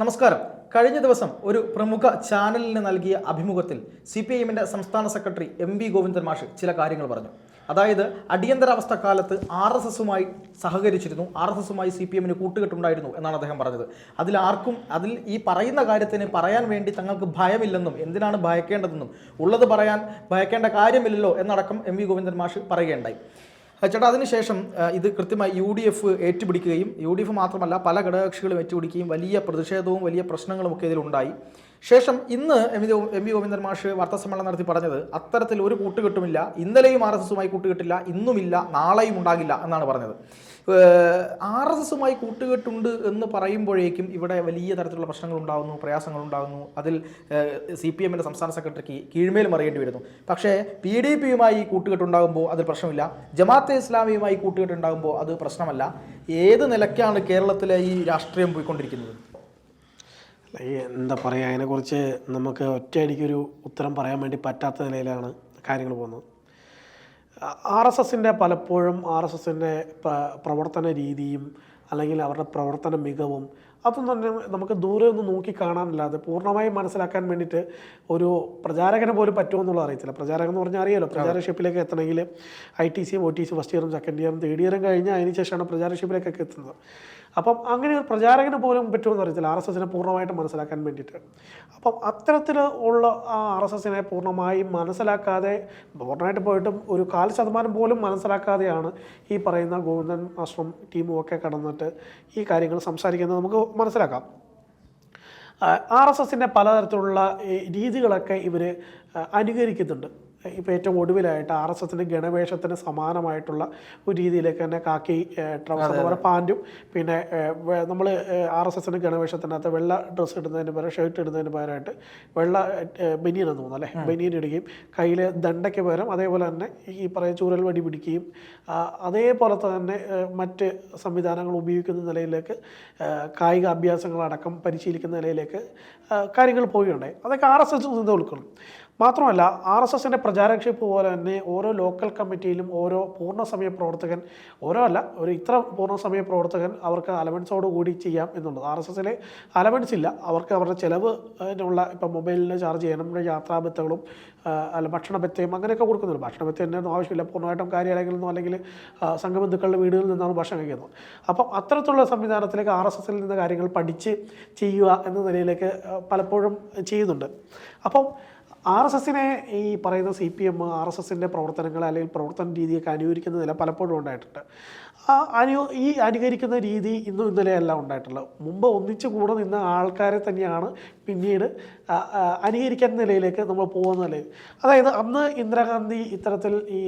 നമസ്കാരം. കഴിഞ്ഞ ദിവസം ഒരു പ്രമുഖ ചാനലിന് നൽകിയ അഭിമുഖത്തിൽ സി പി ഐഎമ്മിന്റെ എമ്മിന്റെ സംസ്ഥാന സെക്രട്ടറി എം വി ഗോവിന്ദൻ മാഷ് ചില കാര്യങ്ങൾ പറഞ്ഞു. അതായത് അടിയന്തരാവസ്ഥ കാലത്ത് ആർ എസ് എസുമായി സഹകരിച്ചിരുന്നു. ആർ എസ് എസുമായി സി പി എമ്മിന് കൂട്ടുകെട്ടുണ്ടായിരുന്നു എന്നാണ് അദ്ദേഹം പറഞ്ഞത്. അതിൽ ആർക്കും അതിൽ ഈ പറയുന്ന കാര്യത്തിന് പറയാൻ വേണ്ടി തങ്ങൾക്ക് ഭയമില്ലെന്നും എന്തിനാണ് ഭയക്കേണ്ടതെന്നും ഉള്ളത് പറയാൻ ഭയക്കേണ്ട കാര്യമില്ലല്ലോ എന്നടക്കം എം വി ഗോവിന്ദൻ മാഷ് പറയുകയുണ്ടായി. ചേട്ടാ അതിനുശേഷം ഇത് കൃത്യമായി യു ഡി എഫ് ഏറ്റുപിടിക്കുകയും യു ഡി എഫ് മാത്രമല്ല പല ഘടകകക്ഷികളും ഏറ്റുപിടിക്കുകയും വലിയ പ്രതിഷേധവും വലിയ പ്രശ്നങ്ങളും ഒക്കെ ഇതിലുണ്ടായി. ശേഷം ഇന്ന് M V M V Govindan മാഷ് വാർത്താസമ്മേളനം നടത്തി പറഞ്ഞത് അത്തരത്തിൽ ഒരു കൂട്ടുകെട്ടുമില്ല ഇന്നലെയും ആർ എസ് എസുമായി കൂട്ടുകെട്ടില്ല ഇന്നുമില്ല നാളെയും ഉണ്ടാകില്ല എന്നാണ് പറഞ്ഞത്. ആർ എസ് എസുമായി കൂട്ടുകെട്ടുണ്ട് എന്ന് പറയുമ്പോഴേക്കും ഇവിടെ വലിയ തരത്തിലുള്ള പ്രശ്നങ്ങൾ ഉണ്ടാകുന്നു പ്രയാസങ്ങൾ ഉണ്ടാകുന്നു. അതിൽ സി പി എമ്മിന്റെ സംസ്ഥാന സെക്രട്ടറിക്ക് കീഴ്മേൽ മറിയേണ്ടി വരുന്നു. പക്ഷേ പി ഡി പിയുമായി കൂട്ടുകെട്ടുണ്ടാകുമ്പോൾ അതിൽ പ്രശ്നമില്ല. ജമാഅത്തെ ഇസ്ലാമിയുമായി കൂട്ടുകെട്ടുണ്ടാകുമ്പോൾ അത് പ്രശ്നമല്ല. ഏത് നിലയ്ക്കാണ് കേരളത്തിലെ ഈ രാഷ്ട്രീയം പോയിക്കൊണ്ടിരിക്കുന്നത്? എന്താ പറയുക അതിനെക്കുറിച്ച് നമുക്ക് ഒറ്റയടിക്കൊരു ഉത്തരം പറയാൻ വേണ്ടി പറ്റാത്ത നിലയിലാണ് കാര്യങ്ങൾ പോകുന്നത്. ആർ എസ് എസിന്റെ പലപ്പോഴും ആർ എസ് എസിന്റെ പ്രവർത്തന രീതിയും അല്ലെങ്കിൽ അവരുടെ പ്രവർത്തന മികവും അതൊന്നും തന്നെ നമുക്ക് ദൂരെ ഒന്ന് നോക്കി കാണാനല്ലാതെ പൂർണമായും മനസ്സിലാക്കാൻ വേണ്ടിയിട്ട് ഒരു പ്രചാരകനെ പോലും പറ്റുമോ എന്നുള്ളത് അറിയത്തില്ല. പ്രചാരകൻ എന്ന് പറഞ്ഞാൽ അറിയാലോ പ്രചാരഷിപ്പിലേക്ക് എത്തണമെങ്കിൽ ഐ ടി സിയും ഒ ടി സി ഫസ്റ്റ് ഇയറും സെക്കൻഡ് ഇയറും തേർഡ് ഇയറും കഴിഞ്ഞ് അതിന് ശേഷമാണ് പ്രചാരഷിപ്പിലേക്കൊക്കെ എത്തുന്നത്. അപ്പം അങ്ങനെ ഒരു പ്രചാരകന് പോലും പറ്റുമെന്ന് അറിയത്തില്ല. ആർ എസ് എസിനെ പൂർണമായിട്ട് മനസ്സിലാക്കാൻ വേണ്ടിയിട്ട്. അപ്പം അത്തരത്തിൽ ഉള്ള ആ ആർ എസ് എസിനെ പൂർണമായും മനസ്സിലാക്കാതെ പൂർണമായിട്ട് പോയിട്ടും ഒരു കാൽ ശതമാനം പോലും മനസ്സിലാക്കാതെയാണ് ഈ പറയുന്ന ഗോവിന്ദൻ ആശ്രം ടീമും ഒക്കെ കടന്നിട്ട് ഈ കാര്യങ്ങൾ സംസാരിക്കുന്നത്. നമുക്ക് മനസ്സിലാക്കാം. ആർ എസ് എസിന്റെ പലതരത്തിലുള്ള രീതികളൊക്കെ ഇവർ അനുകരിക്കുന്നുണ്ട്. ഇപ്പോൾ ഏറ്റവും ഒടുവിലായിട്ട് ആർ എസ് എസിന്റെ ഗണവേഷത്തിന് സമാനമായിട്ടുള്ള ഒരു രീതിയിലേക്ക് തന്നെ കാക്കി ട്രൗസർ എന്ന് പറയുന്ന പാന്റും പിന്നെ നമ്മൾ ആർ എസ് എസിന്റെ ഗണവേഷത്തിനകത്ത് വെള്ള ഡ്രസ്സ് ഇടുന്നതിന് പകരം ഷർട്ട് ഇടുന്നതിന് പകരമായിട്ട് വെള്ള ബനിയൻ എന്ന് തോന്നുന്നു അല്ലേ? ബനിയൻ ഇടുകയും കയ്യിൽ ദണ്ടയ്ക്ക് പകരം അതേപോലെ തന്നെ ഈ പറയുന്ന ചൂരൽ വടി പിടിക്കുകയും അതേപോലെ തന്നെ മറ്റ് സംവിധാനങ്ങൾ ഉപയോഗിക്കുന്ന നിലയിലേക്ക് കായിക അഭ്യാസങ്ങളടക്കം പരിശീലിക്കുന്ന നിലയിലേക്ക് കാര്യങ്ങൾ പോവുകയുണ്ടായി. അതൊക്കെ ആർ എസ് എസ് നിന്ന് ഉൾക്കൊള്ളും. മാത്രമല്ല ആർ എസ് എസിന്റെ പ്രചാരക്ഷേപ്പ് പോലെ തന്നെ ഓരോ ലോക്കൽ കമ്മിറ്റിയിലും ഓരോ പൂർണസമയ പ്രവർത്തകൻ ഓരോ അല്ല ഒരു ഇത്ര പൂർണസമയ പ്രവർത്തകൻ അവർക്ക് അലവൻസോട് കൂടി ചെയ്യാം എന്നുള്ളത്. ആർ എസ് എസിലെ അലവൻസ് ഇല്ല. അവർക്ക് അവരുടെ ചിലവ് അതിനുള്ള ഇപ്പം മൊബൈലിന് ചാർജ് ചെയ്യണം യാത്രാബത്തകളും അല്ല ഭക്ഷണബത്തയും അങ്ങനെയൊക്കെ കൊടുക്കുന്നുണ്ട്. ഭക്ഷണബത്തന്റെ ഒന്നും ആവശ്യമില്ല. പൂർണമായിട്ടും കാര്യാലയങ്ങളിൽ നിന്നോ അല്ലെങ്കിൽ സംഘബന്ധുക്കളുടെ വീടുകളിൽ നിന്നാണ് ഭക്ഷണം കഴിക്കുന്നത്. അപ്പം അത്തരത്തിലുള്ള സംവിധാനത്തിലേക്ക് ആർ എസ് എസിൽ നിന്ന് കാര്യങ്ങൾ പഠിച്ച് ചെയ്യുക എന്ന നിലയിലേക്ക് പലപ്പോഴും ചെയ്യുന്നുണ്ട്. അപ്പം ആർ എസ് എസിനെ ഈ പറയുന്ന C P M R S എസിന്റെ പ്രവർത്തനങ്ങൾ അല്ലെങ്കിൽ പ്രവർത്തന രീതിയൊക്കെ അനുകരിക്കുന്ന നില പലപ്പോഴും ഉണ്ടായിട്ടുണ്ട്. അനു ഈ അനുകരിക്കുന്ന രീതി ഇന്നും ഇന്നലെയല്ല ഉണ്ടായിട്ടുള്ളത്. മുമ്പ് ഒന്നിച്ചു കൂടെ നിന്ന ആൾക്കാരെ തന്നെയാണ് പിന്നീട് ആ, ആ, അനുകരിക്കുന്ന നിലയിലേക്ക് നമ്മൾ പോകുന്ന നിലയിൽ. അതായത് അന്ന് ഇന്ദിരാഗാന്ധി ഇത്തരത്തിൽ ഈ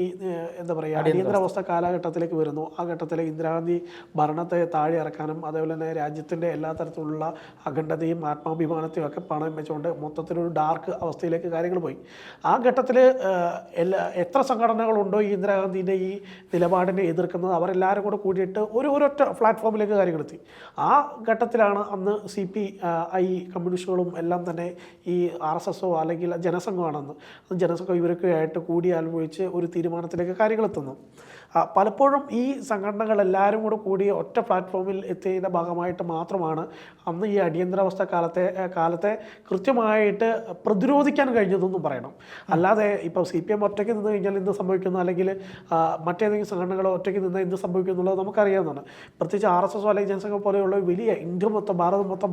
എന്താ പറയുക അടിയന്തരാവസ്ഥ. കാലഘട്ടത്തിലേക്ക് വരുന്നു. ആ ഘട്ടത്തിൽ ഇന്ദിരാഗാന്ധി ഭരണത്തെ താഴെ ഇറക്കാനും അതേപോലെ തന്നെ രാജ്യത്തിന്റെ എല്ലാ തരത്തിലുള്ള അഖണ്ഡതയും ആത്മാഭിമാനത്തെയും ഒക്കെ പണം വെച്ചുകൊണ്ട് മൊത്തത്തിലൊരു ഡാർക്ക് അവസ്ഥയിലേക്ക് കാര്യങ്ങൾ പോയി. ആ ഘട്ടത്തിൽ എല്ലാ എത്ര സംഘടനകളുണ്ടോ ഈ ഇന്ദിരാഗാന്ധിന്റെ ഈ നിലപാടിനെ എതിർക്കുന്നത്? അവരെല്ലാവരും കൂടെ കൂടിയിട്ട് ഒരു ഒരൊറ്റ പ്ലാറ്റ്ഫോമിലേക്ക് കാര്യങ്ങൾ എത്തി. ആ ഘട്ടത്തിലാണ് അന്ന് സി പി ഐ കമ്മ്യൂണിസ്റ്റുകളും എല്ലാം തന്നെ ഈ ആർ എസ് എസോ അല്ലെങ്കിൽ ജനസംഘമാണെന്ന് ജനസംഘം ഇവരൊക്കെ ആയിട്ട് കൂടി ആലോചിച്ച് ഒരു തീരുമാനത്തിലേക്ക് ആ, പലപ്പോഴും ഈ സംഘടനകൾ എല്ലാവരും കൂടെ കൂടി ഒറ്റ പ്ലാറ്റ്ഫോമിൽ എത്തിയതിന്റെ ഭാഗമായിട്ട് മാത്രമാണ് അന്ന് ഈ അടിയന്തരാവസ്ഥ കാലത്തെ കാലത്തെ കൃത്യമായിട്ട് പ്രതിരോധിക്കാൻ കഴിഞ്ഞതെന്നും പറയണം. അല്ലാതെ ഇപ്പോൾ സി പി എം ഒറ്റയ്ക്ക് നിന്ന് കഴിഞ്ഞാൽ എന്ത് സംഭവിക്കുന്നു? അല്ലെങ്കിൽ മറ്റേതെങ്കിലും സംഘടനകൾ ഒറ്റയ്ക്ക് നിന്ന് എന്ത് സംഭവിക്കുന്നു എന്നുള്ളത് നമുക്കറിയാവുന്നതാണ്. പ്രത്യേകിച്ച് ആർ എസ് എസ് അല്ലെങ്കിൽ ജനസംഘം പോലെയുള്ള വലിയ ഇന്ത്യ മൊത്തം ഭാരതം മൊത്തം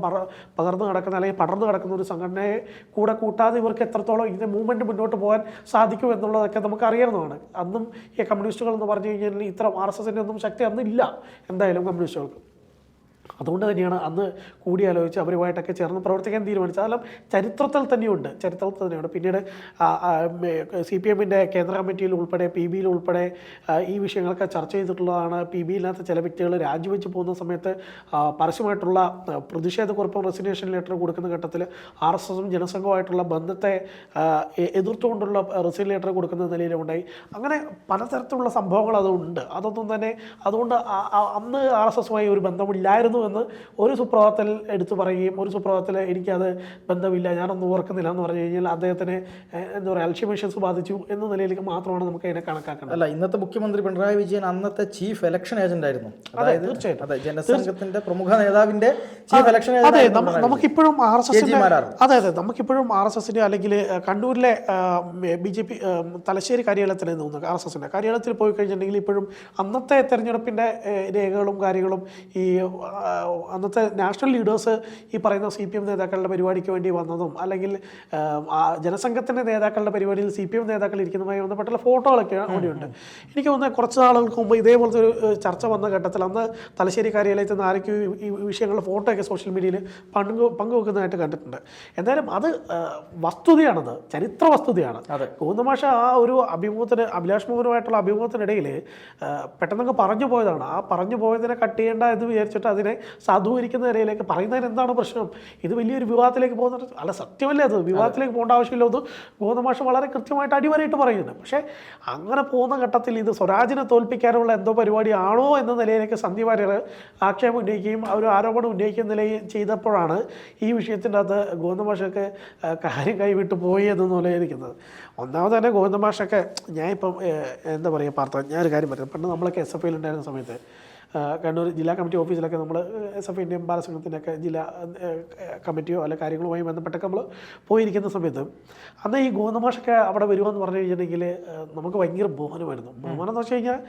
പകർന്നു കിടക്കുന്ന അല്ലെങ്കിൽ പടർന്നു കിടക്കുന്ന ഒരു സംഘടനയെ കൂടെ കൂട്ടാതെ ഇവർക്ക് എത്രത്തോളം ഇതിന്റെ മൂവ്മെന്റ് മുന്നോട്ട് പോകാൻ സാധിക്കും എന്നുള്ളതൊക്കെ നമുക്കറിയാവുന്നതാണ്. അന്നും ഈ കമ്മ്യൂണിസ്റ്റുകൾ എന്ന് പറഞ്ഞു കഴിഞ്ഞാൽ ഇത്ര ആർ എസ് എസിന്റെ ഒന്നും ശക്തി അന്നില്ല. എന്തായാലും കമ്മ്യൂണിസ്റ്റുകൾക്ക് അതുകൊണ്ട് തന്നെയാണ് അന്ന് കൂടിയാലോചിച്ച് അവരുമായിട്ടൊക്കെ ചേർന്ന് പ്രവർത്തിക്കാൻ തീരുമാനിച്ചത്. അതെല്ലാം ചരിത്രത്തിൽ തന്നെയുണ്ട്. ചരിത്രത്തിൽ തന്നെയുണ്ട് പിന്നീട് സി പി എമ്മിന്റെ കേന്ദ്ര കമ്മിറ്റിയിൽ ഉൾപ്പെടെ പി ബിയിൽ ഉൾപ്പെടെ ഈ വിഷയങ്ങളൊക്കെ ചർച്ച ചെയ്തിട്ടുള്ളതാണ്. പി ബിയിനകത്ത് ചില വ്യക്തികൾ രാജിവെച്ച് പോകുന്ന സമയത്ത് പരസ്യമായിട്ടുള്ള പ്രതിഷേധക്കുറിപ്പ് റെസിഗ്നേഷൻ ലെറ്റർ കൊടുക്കുന്ന ഘട്ടത്തിൽ ആർ എസ് എസും ജനസംഘവുമായിട്ടുള്ള ബന്ധത്തെ എതിർത്തുകൊണ്ടുള്ള റെസിഗ്നേഷൻ ലെറ്റർ കൊടുക്കുന്ന നിലയിലുണ്ടായി. അങ്ങനെ പലതരത്തിലുള്ള സംഭവങ്ങൾ അതുണ്ട്. അതൊന്നും തന്നെ അതുകൊണ്ട് അന്ന് ആർ എസ് എസുമായി ഒരു ബന്ധമില്ലായിരുന്നു ആയിരുന്നു എന്ന് ഒരു സുപ്രഭാതത്തിൽ എടുത്തു പറയുകയും ഒരു സുപ്രഭാതത്തിൽ എനിക്കത് ബന്ധമില്ല ഞാനൊന്നും ഓർക്കുന്നില്ല എന്ന് പറഞ്ഞു കഴിഞ്ഞാൽ അദ്ദേഹത്തിന് എന്താ പറയുക അൽഷിമേഷൻസ് ബാധിച്ചു എന്ന നിലയിലേക്ക് മാത്രമാണ് നമുക്ക് അതിനെ കണക്കാക്കുന്നത് അല്ല ഇന്നത്തെ മുഖ്യമന്ത്രി പിണറായി വിജയൻ അന്നത്തെ ചീഫ് ഇലക്ഷൻ ഏജന്റ് ആയിരുന്നു. അതായത് തീർച്ചയായിട്ടും. അതെ ജനസംഘത്തിന്റെ പ്രമുഖ നേതാവിന്റെ ചീഫ് ഇലക്ഷൻ അതെ നമുക്കിപ്പോഴും ആർ എസ് എസിന്റെ അതെ അതെ നമുക്കിപ്പോഴും ആർ എസ് എസിന്റെ അല്ലെങ്കിൽ കണ്ണൂരിലെ ബി ജെ പി തലശ്ശേരി കാര്യാലയത്തിൽ തോന്നുന്നു ആർ എസ് എസിന്റെ കാര്യാലയത്തിൽ പോയി കഴിഞ്ഞിട്ടുണ്ടെങ്കിൽ ഇപ്പോഴും അന്നത്തെ തെരഞ്ഞെടുപ്പിന്റെ രേഖകളും കാര്യങ്ങളും ഈ അന്നത്തെ നാഷണൽ ലീഡേഴ്സ് ഈ പറയുന്ന സി പി എം നേതാക്കളുടെ പരിപാടിക്ക് വേണ്ടി വന്നതും അല്ലെങ്കിൽ ജനസംഘത്തിന്റെ നേതാക്കളുടെ പരിപാടിയിൽ സി പി എം നേതാക്കൾ ഇരിക്കുന്നതുമായി ബന്ധപ്പെട്ടുള്ള ഫോട്ടോകളൊക്കെ അവിടെയുണ്ട് എനിക്ക് തോന്നുന്നത് കുറച്ച് നാളുകൾക്ക് മുമ്പ് ഇതേപോലത്തെ ഒരു ചർച്ച വന്ന ഘട്ടത്തിൽ അന്ന് തലശ്ശേരി കാര്യാലയത്തിൽ നിന്ന് ആരൊക്കെ ഈ വിഷയങ്ങളുടെ ഫോട്ടോയൊക്കെ സോഷ്യൽ മീഡിയയിൽ പങ്കു പങ്കുവെക്കുന്നതായിട്ട് കണ്ടിട്ടുണ്ട്. എന്തായാലും അത് വസ്തുതയാണത് ചരിത്ര വസ്തുതയാണ്. അതെ. കൂന്നമാഷ ആ ഒരു അഭിമുഖത്തിന് അഭിലാഷ് മോഹനുമായിട്ടുള്ള അഭിമുഖത്തിനിടയിൽ പെട്ടെന്നങ്ങ് പറഞ്ഞു പോയതാണ്. ആ പറഞ്ഞു പോയതിനെ കട്ട് ചെയ്യേണ്ട എന്ന് വിചാരിച്ചിട്ട് അതിനെ സാധൂകരിക്കുന്ന നിലയിലേക്ക് പറയുന്നതിന് എന്താണ് പ്രശ്നം? ഇത് വലിയൊരു വിവാദത്തിലേക്ക് പോകുന്ന അല്ല സത്യമല്ലേ അത്? വിവാദത്തിലേക്ക് പോകേണ്ട ആവശ്യമില്ല. അത് ഗോതമാഷ വളരെ കൃത്യമായിട്ട് അടിവരയിട്ട് പറയുന്നുണ്ട് പക്ഷേ അങ്ങനെ പോകുന്ന ഘട്ടത്തിൽ ഇത് സ്വരാജിനെ തോൽപ്പിക്കാനുള്ള എന്തോ പരിപാടിയാണോ എന്ന നിലയിലേക്ക് സന്ധ്യ വാര്യർ ആക്ഷേപം ഉന്നയിക്കുകയും ഒരു ആരോപണം ഉന്നയിക്കുന്ന നിലയിൽ ചെയ്തപ്പോഴാണ് ഈ വിഷയത്തിന്റെ അകത്ത് ഗോവിന്ദമാഷൊക്കെ ആ, കാര്യം കൈവിട്ട് പോയി എന്ന നിലയിരിക്കുന്നത്. ഒന്നാമത് തന്നെ ഞാൻ ഏഹ്, എന്താ പറയുക പാർത്ത ഞാനൊരു കാര്യം പറയാം പണ്ട് നമ്മളൊക്കെ എസ് എഫ് ഐയിൽ ഉണ്ടായിരുന്ന സമയത്ത് കണ്ണൂർ ജില്ലാ കമ്മിറ്റി ഓഫീസിലൊക്കെ നമ്മൾ എസ് എഫ് ഇന്ത്യൻ ബാലസംഘത്തിന്റെയൊക്കെ ജില്ലാ കമ്മിറ്റിയോ അല്ലെ കാര്യങ്ങളുമായി ബന്ധപ്പെട്ടൊക്കെ നമ്മൾ പോയിരിക്കുന്ന സമയത്ത് അന്ന് ഈ ഗോതമാഷൊക്കെ അവിടെ വരുമെന്ന് പറഞ്ഞു കഴിഞ്ഞിട്ടുണ്ടെങ്കിൽ നമുക്ക് ഭയങ്കര ബഹുമാനമായിരുന്നു. ബഹുമാനം എന്ന് വെച്ച് കഴിഞ്ഞാൽ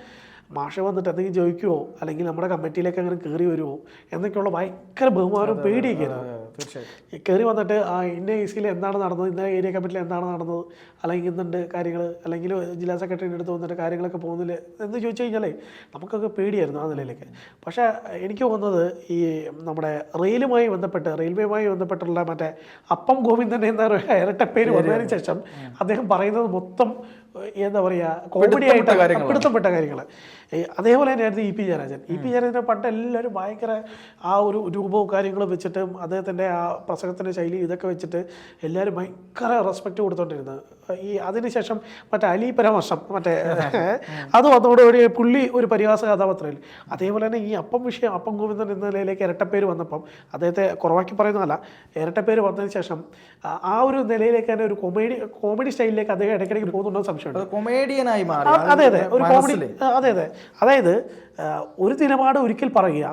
മാഷ വന്നിട്ട് എന്തെങ്കിലും ചോദിക്കുമോ അല്ലെങ്കിൽ നമ്മുടെ കമ്മിറ്റിയിലേക്ക് അങ്ങനെ കയറി വരുമോ എന്നൊക്കെയുള്ള ഭയങ്കര ബഹുമാനവും പേടിയൊക്കെ ഈ കയറി വന്നിട്ട് ആ ഇന്ന എ സിയിൽ എന്താണ് നടന്നത്? ഇന്ന ഏരിയ കമ്മിറ്റിയിൽ എന്താണ് നടന്നത്? അല്ലെങ്കിൽ ഇന്നുണ്ട് കാര്യങ്ങൾ അല്ലെങ്കിൽ ജില്ലാ സെക്രട്ടറിയുടെ അടുത്ത് വന്നിട്ട് കാര്യങ്ങളൊക്കെ പോകുന്നില്ല? എന്ന് ചോദിച്ചു കഴിഞ്ഞാലേ നമുക്കൊക്കെ പേടിയായിരുന്നു ആ നിലയിലേക്ക്. പക്ഷേ എനിക്ക് തോന്നുന്നത് ഈ നമ്മുടെ റെയിലുമായി ബന്ധപ്പെട്ട് റെയിൽവേയുമായി ബന്ധപ്പെട്ടുള്ള മറ്റേ അപ്പം ഗോവിന്ദൻ എന്ന പേര് വന്നതിന് ശേഷം അദ്ദേഹം പറയുന്നത് മൊത്തം എന്താ പറയുക കോമഡി ആയിട്ട് കാര്യങ്ങൾ പിടുത്തപ്പെട്ട കാര്യങ്ങൾ അതേപോലെ തന്നെയായിരുന്നു E P Jayarajan. E P ജയരാജന്റെ പണ്ട് എല്ലാവരും ഭയങ്കര ആ ഒരു രൂപവും കാര്യങ്ങളും വെച്ചിട്ട് അദ്ദേഹത്തിന്റെ ആ പ്രസംഗത്തിന്റെ ശൈലി ഇതൊക്കെ വെച്ചിട്ട് എല്ലാവരും ഭയങ്കര റെസ്പെക്റ്റ് കൊടുത്തോണ്ടിരുന്നത്. ഈ അതിനുശേഷം മറ്റേ അലി പരാമർശം മറ്റേ അത് വന്നതോടുകൂടി പുള്ളി ഒരു പരിഹാസ കഥാപാത്രയിൽ അതേപോലെ തന്നെ ഈ അപ്പം വിഷയം അപ്പം ഗോവിന്ദൻ എന്ന നിലയിലേക്ക് ഇരട്ടപ്പേര് വന്നപ്പം അദ്ദേഹത്തെ കുറവാക്കി പറയുന്നതല്ല ഇരട്ടപ്പേര് വന്നതിന് ശേഷം ആ- ഒരു നിലയിലേക്ക് തന്നെ ഒരു കോമഡി കോമഡി സ്റ്റൈലിലേക്ക് അദ്ദേഹം ഇടയ്ക്കിടയ്ക്ക് പോകുന്നുണ്ടോ സംശയമുണ്ട്. കൊമേഡിയനായി മാറി. അതെ അതെ. ഒരു കോമഡി അതെ അതെ. അതായത് ഒരു നിലപാട് ഒരിക്കൽ പറയുക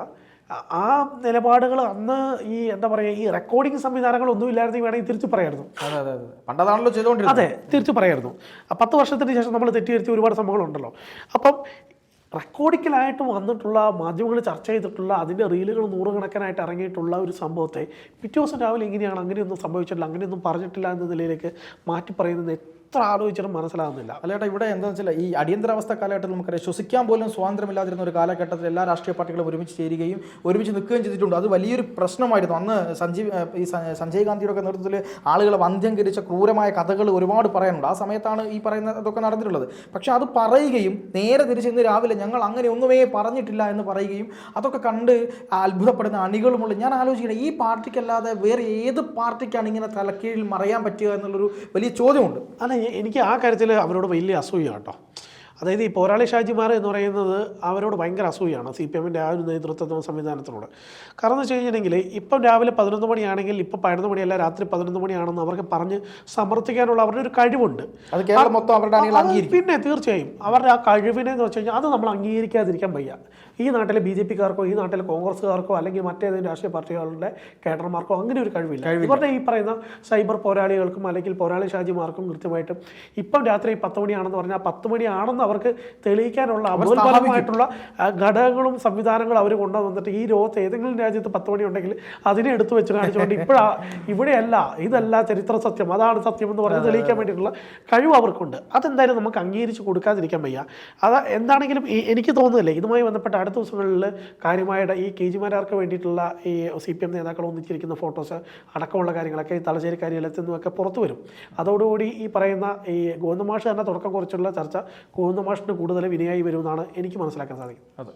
ആ- നിലപാടുകൾ അന്ന് ഈ എന്താ പറയുക ഈ റെക്കോർഡിംഗ് സംവിധാനങ്ങൾ ഒന്നും ഇല്ലായിരുന്നെങ്കിൽ വേണമെങ്കിൽ തിരിച്ചു പറയായിരുന്നു. അതെ അതെ അതെ. പണ്ടതാണല്ലോ ചെയ്തുകൊണ്ടിരുന്നത്. അതെ തിരിച്ചു പറയായിരുന്നു. പത്ത് വർഷത്തിന് ശേഷം നമ്മൾ തെറ്റിദ്ധരിച്ച ഒരുപാട് സംഭവങ്ങളുണ്ടല്ലോ അപ്പം റെക്കോർഡിക്കലായിട്ട് വന്നിട്ടുള്ള മാധ്യമങ്ങൾ ചർച്ച ചെയ്തിട്ടുള്ള അതിന്റെ റീലുകൾ നൂറുകണക്കിനായിട്ട് ഇറങ്ങിയിട്ടുള്ള ഒരു സംഭവത്തെ പിറ്റേ ദിവസം രാവിലെ എങ്ങനെയാണ് അങ്ങനെയൊന്നും സംഭവിച്ചിട്ടില്ല അങ്ങനെയൊന്നും പറഞ്ഞിട്ടില്ല എന്ന നിലയിലേക്ക് മാറ്റി പറയുന്നത് എത്ര ആലോചിച്ചിട്ടും മനസ്സിലാകുന്നില്ല അല്ലേട്ടാ ഇവിടെ എന്താണെന്ന് വെച്ചാൽ ഈ അടിയന്തരാവസ്ഥ കാലഘട്ടത്തിൽ നമുക്കറിയാം ശ്വസിക്കാൻ പോലും സ്വാതന്ത്ര്യമില്ലാതിരുന്ന ഒരു കാലഘട്ടത്തിൽ എല്ലാ രാഷ്ട്രീയ പാർട്ടികളും ഒരുമിച്ച് ചേരുകയും ഒരുമിച്ച് നിൽക്കുകയും ചെയ്തിട്ടുണ്ട്. അത് വലിയൊരു പ്രശ്നമായിരുന്നു. അന്ന് സഞ്ജീവ് ഈ സഞ്ജയ് ഗാന്ധിയുടെ ഒക്കെ നേതൃത്വത്തിൽ ആളുകളെ വന്ധ്യംകരിച്ച ക്രൂരമായ കഥകൾ ഒരുപാട് പറയാനുണ്ട് ആ സമയത്താണ് ഈ പറയുന്ന ഇതൊക്കെ നടന്നിട്ടുള്ളത്. പക്ഷേ അത് പറയുകയും നേരെ തിരിച്ച് ഇന്ന് രാവിലെ ഞങ്ങൾ അങ്ങനെ ഒന്നുമേ പറഞ്ഞിട്ടില്ല എന്ന് പറയുകയും അതൊക്കെ കണ്ട് അത്ഭുതപ്പെടുന്ന അണികളുമുള്ള ഞാൻ ആലോചിക്കണം ഈ പാർട്ടിക്കല്ലാതെ വേറെ ഏത് പാർട്ടിക്കാണ് ഇങ്ങനെ തലക്കീഴിൽ മറയാൻ പറ്റുക എന്നുള്ളൊരു വലിയ ചോദ്യമുണ്ട്. അല്ല എനിക്ക് ആ കാര്യത്തിൽ അവരോട് വലിയ അസൂയ കേട്ടോ. അതായത് ഈ പോരാളി ഷാജിമാർ എന്ന് പറയുന്നത് അവരോട് ഭയങ്കര അസൂയാണ് സി പി എമ്മിന്റെ ആ ഒരു നേതൃത്വത്തിനും സംവിധാനത്തിനോട്. കാരണം എന്ന് വെച്ച് കഴിഞ്ഞിട്ടുണ്ടെങ്കിൽ ഇപ്പം രാവിലെ പതിനൊന്ന് മണിയാണെങ്കിൽ ഇപ്പം പതിനൊന്ന് മണിയല്ല രാത്രി പതിനൊന്ന് മണിയാണെന്ന് അവർക്ക് പറഞ്ഞ് സമർത്ഥിക്കാനുള്ള അവരുടെ ഒരു കഴിവുണ്ട്. മൊത്തം അവരുടെ പിന്നെ തീർച്ചയായും അവരുടെ ആ കഴിവിനെ എന്ന് വെച്ച് കഴിഞ്ഞാൽ അത് നമ്മൾ അംഗീകരിക്കാതിരിക്കാൻ വയ്യ. ഈ നാട്ടിലെ ബി ജെ പിക്കാർക്കോ ഈ നാട്ടിലെ കോൺഗ്രസ്സുകാർക്കോ അല്ലെങ്കിൽ മറ്റേതെങ്കിലും രാഷ്ട്രീയ പാർട്ടികളുടെ കേഡർമാർക്കോ അങ്ങനെ ഒരു കഴിവില്ല. ഇവരുടെ ഈ പറയുന്ന സൈബർ പോരാളികൾക്കും അല്ലെങ്കിൽ പോരാളി ഷാജിമാർക്കും കൃത്യമായിട്ടും ഇപ്പം രാത്രി പത്ത് മണിയാണെന്ന് പറഞ്ഞാൽ പത്ത് മണിയാണെന്ന് അവർക്ക് തെളിയിക്കാനുള്ള അബോധപരമായിട്ടുള്ള ആ, ഘടകങ്ങളും സംവിധാനങ്ങളും അവർ കൊണ്ടുവന്നിട്ട് ഈ ലോകത്ത് ഏതെങ്കിലും രാജ്യത്ത് പത്ത് മണി ഉണ്ടെങ്കിൽ അതിനെ എടുത്തു വെച്ച് കാണിച്ചുകൊണ്ട് ഇപ്പോഴാ ഇവിടെയല്ല ഇതല്ല ചരിത്ര സത്യം അതാണ് സത്യം എന്ന് പറഞ്ഞ് തെളിയിക്കാൻ വേണ്ടിയിട്ടുള്ള കഴിവ് അവർക്കുണ്ട്. അതെന്തായാലും നമുക്ക് അംഗീകരിച്ച് കൊടുക്കാതിരിക്കാൻ വയ്യ. അത് എന്താണെങ്കിലും എനിക്ക് തോന്നുന്നില്ല ഇതുമായി ബന്ധപ്പെട്ട അടുത്ത ദിവസങ്ങളിൽ കാര്യമായിട്ട് ഈ കെ ജിമാരാർക്ക് വേണ്ടിയിട്ടുള്ള ഈ സി പി എം നേതാക്കൾ ഒന്നിച്ചിരിക്കുന്ന ഫോട്ടോസ് അടക്കമുള്ള കാര്യങ്ങളൊക്കെ ഈ തലശ്ശേരി കാര്യാലയത്തിൽ നിന്നൊക്കെ പുറത്തു വരും. അതോടുകൂടി ഈ പറയുന്ന ഈ ഗോവിന്ദമാഷ് തന്നെ തുടക്കം കുറിച്ചുള്ള ചർച്ച ഗോവിന്ദമാഷിന് കൂടുതൽ വിനയായി വരുമെന്നാണ് എനിക്ക് മനസ്സിലാക്കാൻ സാധിക്കുന്നത് അതെ